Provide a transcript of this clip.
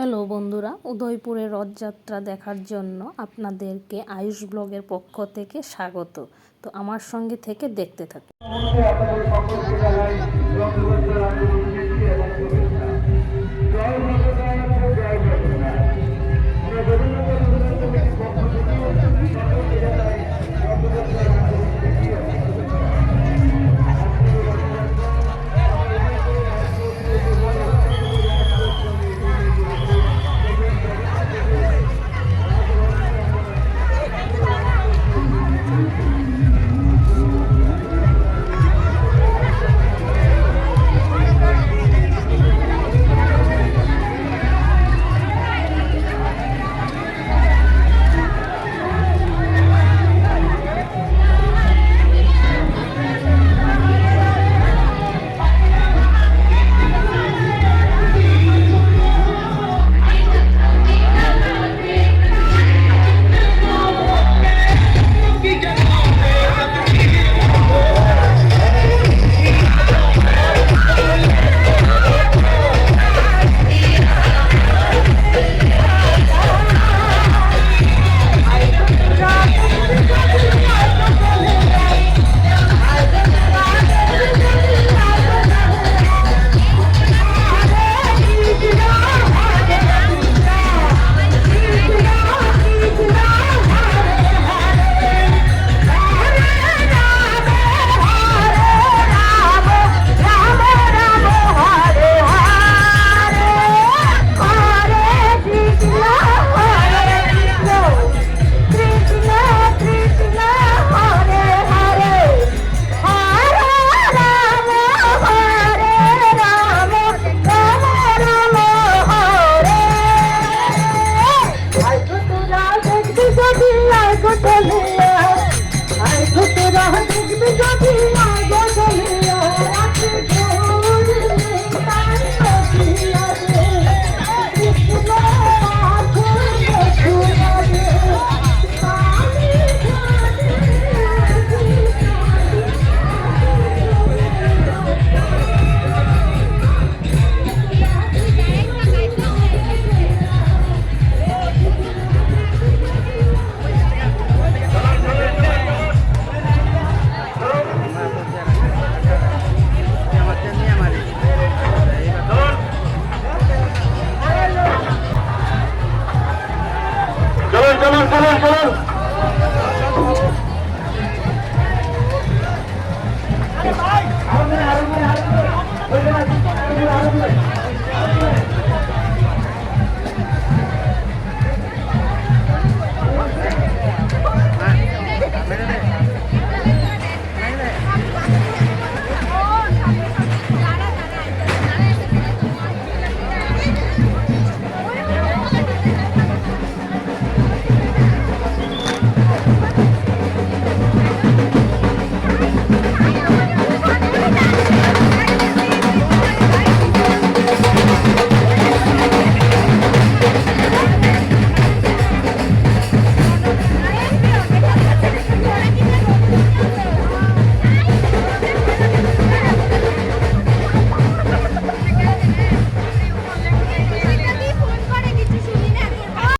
Hello বন্ধুরা, উদয়পুরে রথযাত্রা দেখার জন্য আপনাদেরকে আয়ুষ ব্লগের পক্ষ থেকে স্বাগত। তো আমার সঙ্গে থেকে দেখতে থাকুন।